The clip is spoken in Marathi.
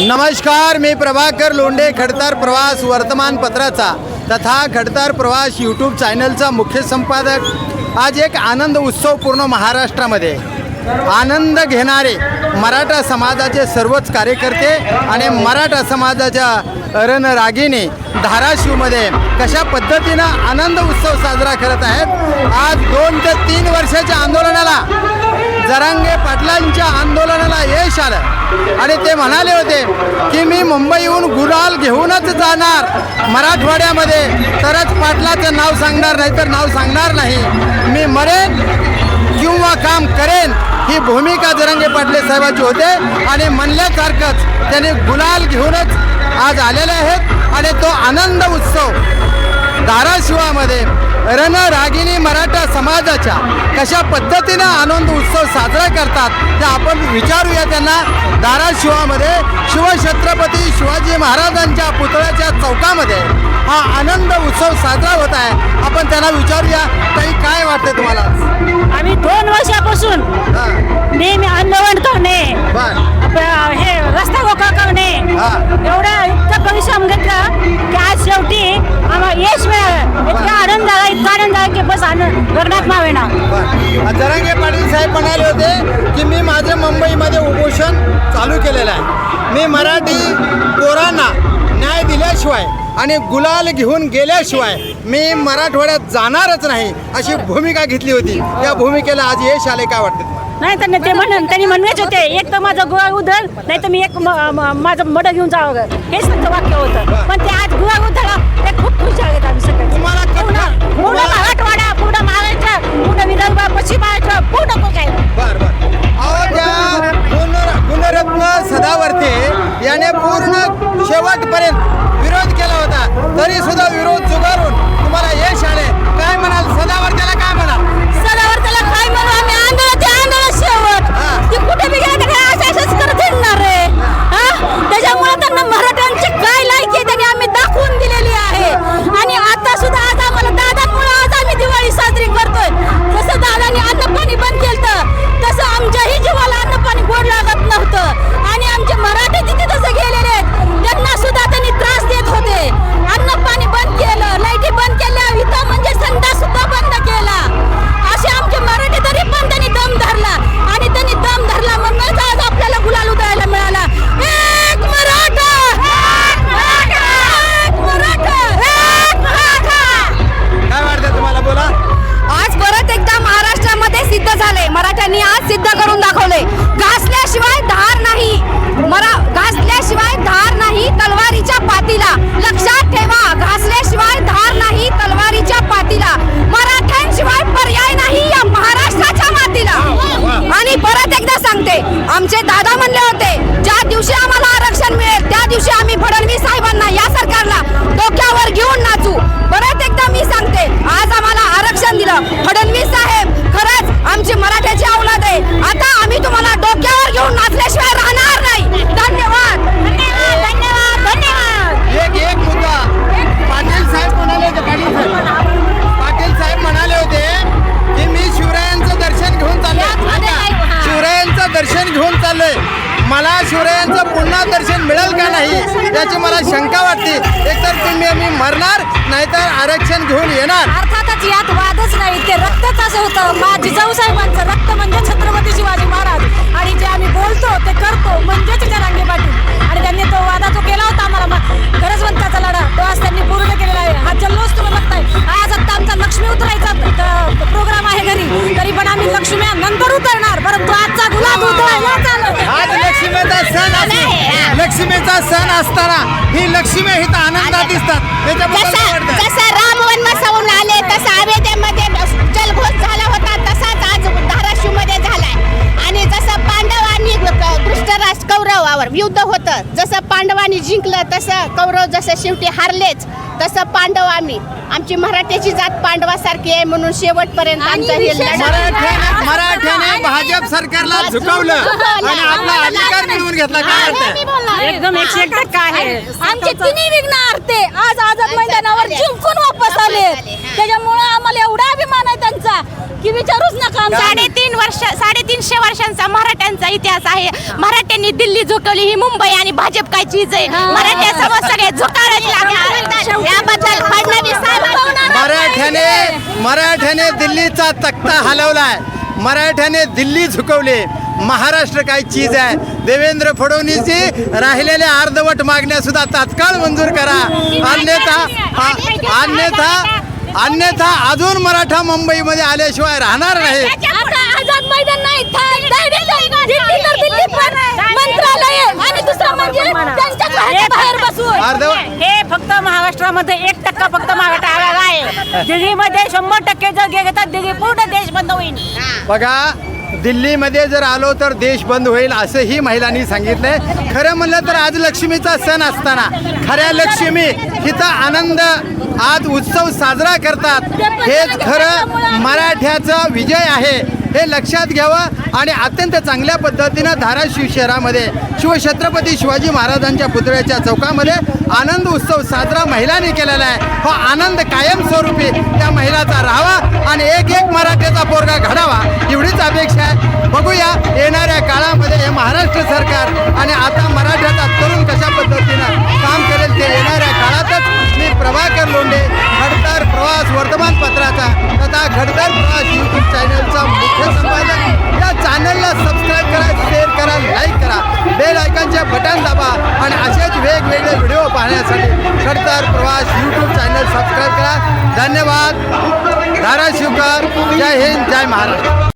नमस्कार मी प्रभाकर लोंढे खडतार प्रवास वर्तमानपत्राचा तथा खडतार प्रवास यूट्यूब चॅनलचा मुख्य संपादक. आज एक आनंद उत्सव पूर्ण महाराष्ट्रामध्ये. आनंद घेणारे मराठा समाजाचे सर्वच कार्यकर्ते आणि मराठा समाजाच्या रणरागीने धाराशिवमध्ये कशा पद्धतीनं आनंद उत्सव साजरा करत आहेत? आज दोन ते तीन वर्षाच्या आंदोलनाला जरांगे पाटलांच्या आंदोलनाला यश आलं. आणि ते म्हणाले होते की मी मुंबईहून गुलाल घेऊनच जाणार मराठवाड्यामध्ये. तरच पाटलाचं नाव सांगणार नाही तर नाव सांगणार नाही. मी मरेन किंवा काम करेन ही भूमिका जरंगे पाटले साहेबाची होते. आणि म्हणल्यासारखंच त्यांनी गुलाल घेऊनच आज आलेले आहेत. आणि तो आनंद उत्सव धाराशिवामध्ये रणरागिनी मराठा समाजाच्या कशा पद्धतीनं आनंद उत्सव साजरा करतात ते आपण विचारूया त्यांना. धाराशिवामध्ये शिवछत्रपती शिवाजी महाराजांच्या पुतळ्याच्या चौकामध्ये हा आनंद उत्सव साजरा होत आहे. आपण त्यांना विचारूया काही काय वाटते तुम्हाला? आम्ही दोन वर्षापासून हा, नेहमी आंदोलन करणे बर. हे रस्ता मोकळा करणे हा. एवढा इतका परिश्रम घेतला. शेवटी आम्हाला यश मिळालं. इतका आनंद झाला इतका आनंद झाला की बस आनंद गगनात मावेना जरांगे पाटील साहेब म्हणाले होते की मी माझं मुंबईमध्ये उपोषण चालू केलेलं आहे. मी मराठी पोरांना न्याय दिल्याशिवाय आणि गुलाल घेऊन गेल्याशिवाय मी मराठवाड्यात जाणारच नाही अशी भूमिका घेतली होती. त्या भूमिकेला आज यश आले काय वाटतं? नाही तर ते म्हण त्यांनी म्हणलेच होते एक तर माझं गुहा उधळ नाही तर मी एक माझं मड घेऊन जावं. हेच त्यांचं वाक्य होतं. पण ते आज गुहा उधळा ते खूप खुश झालेत आम्ही सगळे. पूर्ण मराठवाडा पूर्ण महाराष्ट्र पूर्ण विदर्भ पश्चिम महाराष्ट्र पूर्ण गुण गुणरत्न सदावर्ते याने पूर्ण शेवटपर्यंत विरोध केला होता. तरी सुद्धा विरोध जुगारून तुम्हाला यश आले दर्शन मला शिवरायांचं पुन्हा दर्शन मिळेल का नाही याची मला शंका वाटते. एकतर तुम्ही मी मरणार नाहीतर आरक्षण घेऊन येणार. अर्थातच यात वादच नाही. ते रक्तच असं होतं. मा जिजाऊ साहेबांचं रक्त म्हणजे छत्रपती शिवाजी महाराज. आणि जे आम्ही लक्ष्मीचा सण असताना ही लक्ष्मी ही तर आनंदात दिसतात. त्याच्याबद्दल काय जसा राम वनवासाहून आले तसा अयोध्येमध्ये जलघोष झाला होता. कौरवावर युद्ध होतं. जसं पांडवांनी जिंकलं तसं कौरव जसं शेवटी हारलेच तसं पांडव आम्ही. आमची मराठ्याची जात पांडवासारखी आहे म्हणून शेवटपर्यंत आमचं हे लढा मराठ्याने मराठ्याने भाजप सरकारला झुकवलं आणि आपला अधिकार मिळवून घेतला. काय वाटतं एकदम एकशे एक टक्का आहे. आमचे तिन्ही विघ्न हरते आज आझाद मैदानावर जिंकून वापस आले त्याच्यामुळे आम्हाला एवढा त्यांचा की विचारूच नका साडेतीन वर्ष साडेतीनशे वर्षांचा मराठ्यांचा इतिहास आहे. मराठ्यांनी दिल्ली झुकवली ही मुंबई आणि भाजप काय चीज आहे. मराठ्यांसमोर सगळे झुकायलाच लागले. याबद्दल फडणवीस साहेब मराठ्याने मराठ्याने दिल्लीचा तख्ता हलवलाय. मराठ्याने दिल्ली झुकवली. महाराष्ट्र काय चीज आहे? देवेंद्र फडणवीसजी राहिलेल्या अर्धवट मागण्या सुद्धा तात्काळ मंजूर करा. अन्यथा अन्यथा अन्यथा अजून मराठा मुंबईमध्ये आल्याशिवाय राहणार नाही आता आझाद मैदान नाही था- direct दिल्ली तर दिल्ली पण मंत्रालय आहे. आणि दुसरं म्हणजे त्यांच्या घराच्या बाहेर बसून. अर्धवट हे फक्त महाराष्ट्रामध्ये एक टक्का फक्त मराठा आलेला आहे. दिल्लीमध्ये शंभर टक्के जर गेले तर दिल्ली पूर्ण देश बंद होईल. बघा दिल्लीमध्ये जर आलो तर देश बंद होईल असंही महिलांनी सांगितलंय. खरं म्हणलं तर आज लक्ष्मीचा सण असताना खऱ्या लक्ष्मी हिचा आनंद आज उत्सव साजरा करतात. हेच खरं मराठ्याचा विजय आहे. हे लक्षात घ्यावं आणि अत्यंत चांगल्या पद्धतीनं धाराशिव शहरामध्ये शिवछत्रपती शिवाजी महाराजांच्या पुतळ्याच्या चौकामध्ये आनंद उत्सव साजरा महिलांनी केलेला आहे. हा आनंद कायमस्वरूपी त्या महिलाचा राहावा आणि एक एक मराठ्याचा पोरगा घडावा एवढीच अपेक्षा आहे. बघूया येणाऱ्या काळामध्ये हे महाराष्ट्र सरकार आणि आता मराठ्याचा तरुण कशा पद्धतीनं काम करेल ते येणाऱ्या काळातच मी प्रभाकर लोंढे खडतर प्रवास वर्तमानपत्राचा तथा खडतर प्रवास यूट्यूब चॅनलचा मुख्य संपादक. या चॅनलला सबस्क्राईब करा शेअर करा लाईक करा. बेल आयकॉनचे बटन दाबा आणि असेच वेगवेगळे व्हिडिओ पाहण्यासाठी खडतर प्रवास यूट्यूब चॅनल सबस्क्राईब करा. धन्यवाद. धाराशिवकर. जय हिंद जय महाराष्ट्र.